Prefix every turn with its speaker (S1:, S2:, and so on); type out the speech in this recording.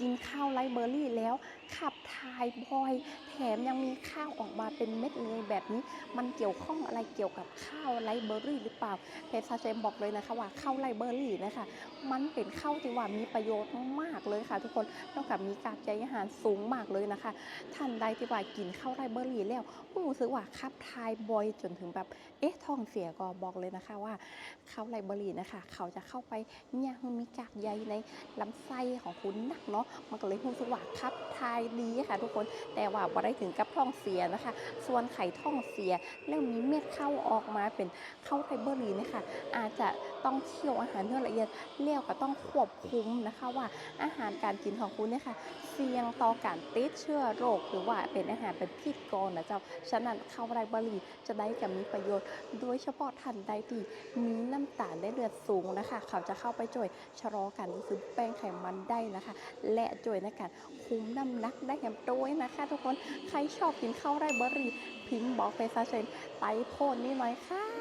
S1: กินข้าวไรเบอร์รี่แล้วขับถ่ายบ่อย แถมยังมีข้าวออกมาเป็นเม็ดเลยแบบนี้ มันเกี่ยวข้องอะไรเกี่ยวกับข้าวไรเบอร์รี่หรือเปล่าเพซาเจมบอกเลยนะคะว่าข้าวไรเบอร์รี่นะคะมันเป็นข้าวที่ว่ามีประโยชน์มากเลยค่ะ ทุกคนนอกจากมีกากใยอาหารสูงมากเลยนะคะ ท่านใดที่ว่ากินข้าวไรเบอร์รี่แล้วรู้สึกว่าขับทายบ่อยจนถึงแบบเอ๊ะท้องเสียก็บอกเลยนะคะว่าข้าวไรเบอร์รี่นะคะ เขาจะเข้าไปยมันมีกากใยในลำไส้ของคุณนักเนาะมันก็เลยรู้สึกว่าขับทายดีค่ะ ทุกคนแต่ว่าบ่ได้ถึงกับท้องเสียนะคะ ส่วนไข่ท้องเสียแล้วมีเม็ดเข้าออกมาเป็นข้าวไรเบอร์รี่นะคะ อาจจะต้องเคี่ยวอาหารเนื้อละเอียดแล้วก็ต้องควบคุมนะคะว่าอาหารการกินของคุณเนี่ยค่ะเสี่ยงต่อการติดเชื้อโรค หรือว่าเป็นอาหารเป็นพิษกรนะเจ้าฉะนั้นข้าวไรเบอรี่จะได้กับมีประโยชน์ โดยเฉพาะท่านใดที่มีน้ำตาลในเลือดสูงนะคะ เขาจะเข้าไปช่วยชะลอการซึมแป้งไขมันได้นะคะและช่วยในการคุมน้ำหนักได้อย่างด้วยนะคะ ทุกคนใครชอบกินข้าวไรเบอรี่ พิมพ์บอกเฟซเชนไปโพนนี่หน่อยค่ะ